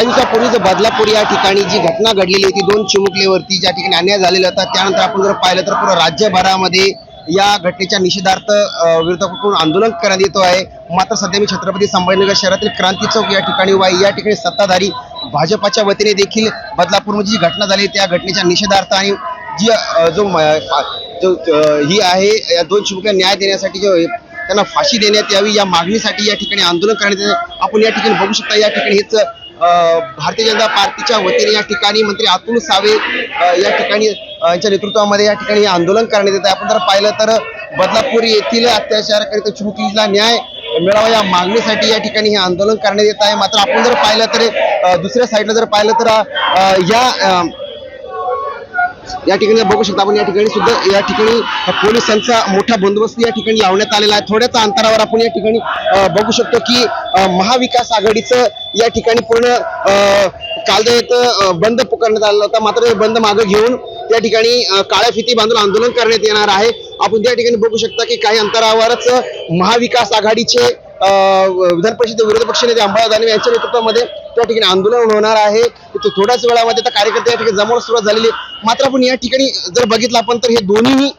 काही दिवसापूर्वी जर बदलापूर या ठिकाणी जी घटना घडलेली होती दोन चिमुकलेवरती ज्या ठिकाणी अन्याय झालेला होता त्यानंतर आपण जर पाहिलं तर पूर्ण राज्यभरामध्ये या घटनेच्या निषेधार्थ विरुद्ध आंदोलन करण्यात येतो आहे. मात्र सध्या मी छत्रपती संभाजीनगर शहरातील क्रांती चौक या ठिकाणी उभा आहे. या ठिकाणी सत्ताधारी भाजपाच्या वतीने देखील बदलापूरमध्ये जी घटना झाली त्या घटनेच्या निषेधार्थ आणि जी जो जो ही आहे या दोन चिमुकल्या न्याय देण्यासाठी जो त्यांना फाशी देण्यात यावी या मागणीसाठी या ठिकाणी आंदोलन करण्यात आपण या ठिकाणी बघू शकता या ठिकाणी हेच भारतीय जनता पार्टीच्या वतीने या ठिकाणी मंत्री अतुल सावे या ठिकाणी यांच्या नेतृत्वामध्ये या ठिकाणी आंदोलन करण्यात येत आहे. आपण जर पाहिलं तर बदलापूर येथील अत्याचारकरिता चुकीला न्याय मिळावा या मागणीसाठी या ठिकाणी हे आंदोलन करण्यात येत आहे. मात्र आपण जर पाहिलं तर दुसऱ्या साईडला जर पाहिलं तर या या ठिकाणी बघू शकता आपण या ठिकाणी सुद्धा या ठिकाणी पोलिसांचा मोठा बंदोबस्त या ठिकाणी लावण्यात आलेला आहे. थोड्याच अंतरावर आपण या ठिकाणी बघू शकतो की महाविकास आघाडीचं या ठिकाणी पूर्ण अ, बंद पुकारण्यात आलेला होता. मात्र बंद मागे घेऊन त्या ठिकाणी काळ्या फिती बांधून आंदोलन करण्यात येणार आहे. आपण त्या ठिकाणी बघू शकता की काही अंतरावरच महाविकास आघाडीचे विधान परिषद विरोधी पक्षनेते अंबादास दानवे यांच्या नेतृत्वामध्ये त्या ठिकाणी आंदोलन होणार आहे. तो थोड्याच वेळामध्ये आता कार्यकर्ते या ठिकाणी जमवण्यास सुरुवात झालेली आहे. मात्र आपण या ठिकाणी जर बघितलं आपण तर हे दोन्ही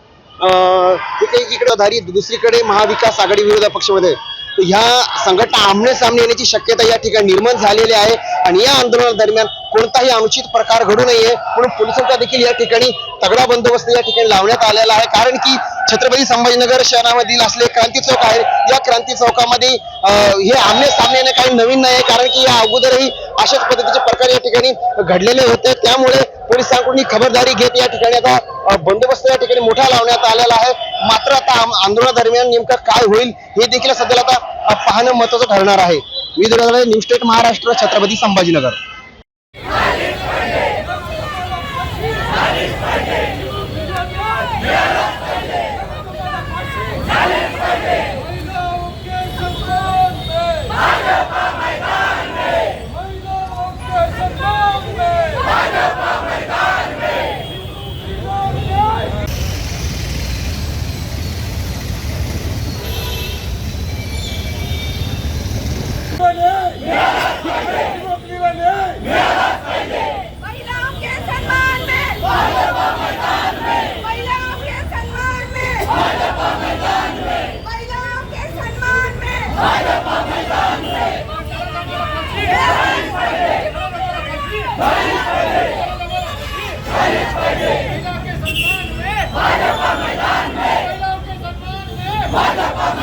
इकडे धारी दुसरीकडे महाविकास आघाडी विरोधी पक्षामध्ये. तर ह्या संघटना आमने सामने येण्याची शक्यता या ठिकाणी निर्माण झालेली आहे आणि या आंदोलनादरम्यान कोणताही अनुचित प्रकार घडू नये म्हणून पोलिसांचा देखील या ठिकाणी तगडा बंदोबस्त या ठिकाणी लावण्यात आलेला आहे. कारण की छत्रपती संभाजीनगर शहरामधील असले क्रांती चौक आहे या क्रांती चौकामध्ये हे आमने सामने काही नवीन नाही कारण की या अगोदरही अशाच पद्धतीचे प्रकार या ठिकाणी घडलेले होते. त्यामुळे पोलिसांकडून ही खबरदारी घेत या ठिकाणी आता बंदोबस्त या ठिकाणी मोठा लावण्यात आलेला आहे. मात्र आता आंदोलनादरम्यान नेमकं काय होईल हे देखील सध्याला आता पाहणं महत्वाचं ठरणार आहे. मी news state Maharashtra Chhatrapati Sambhajinagar. Vada, vada!